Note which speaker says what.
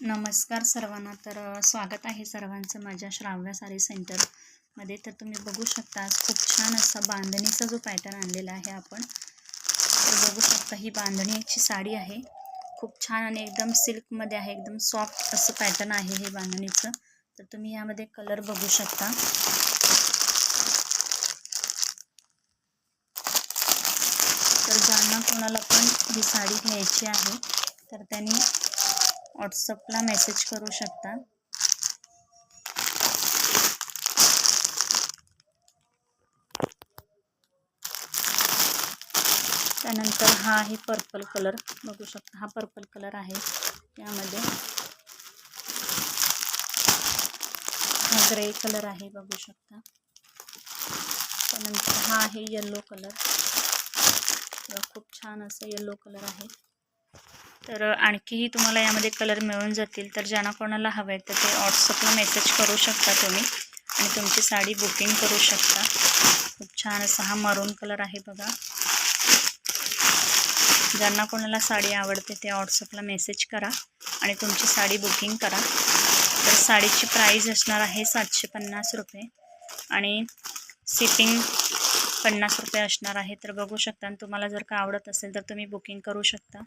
Speaker 1: नमस्कार सर्वांना. तर स्वागत आहे सर्वांचं माझ्या श्राव्या सारी सेंटरमध्ये तर तुम्ही बघू शकता खूप छान असा बांधणीचा जो पॅटर्न आणलेला आहे आपण तर बघू शकता ही बांधणीची साडी आहे. खूप छान आणि एकदम सिल्कमध्ये आहे एकदम सॉफ्ट असं पॅटर्न आहे हे बांधणीचं. तर तुम्ही यामध्ये कलर बघू शकता. तर ज्यांना कोणाला पण ही साडी घ्यायची आहे तर त्यांनी व्हॉट्सअपला मेसेज करू शकता. त्यानंतर हा आहे पर्पल कलर बघू शकता, हा पर्पल कलर आहे यामध्ये. हा ग्रे कलर आहे, बघू शकता. त्यानंतर हा आहे येल्लो कलर खूप छान असं येल्लो कलर आहे. तर आणखीही तुम्हाला यामध्ये कलर मिळून जातील तर ज्यांना कोणाला हवे आहेत तर ते व्हॉट्सअपला मेसेज करू शकता तुम्ही. आणि तुमची साडी बुकिंग करू शकता. खूप छान असा हा मरून कलर आहे बघा. ज्यांना कोणाला साडी आवडते ते व्हॉट्सअपला मेसेज करा आणि तुमची साडी बुकिंग करा. तर साडीची प्राईज असणार आहे सातशे पन्नास रुपये. आणि सिटिंग पन्नास रुपये असणार आहे. तर बघू शकता आणि तुम्हाला जर का आवडत असेल तर तुम्ही बुकिंग करू शकता.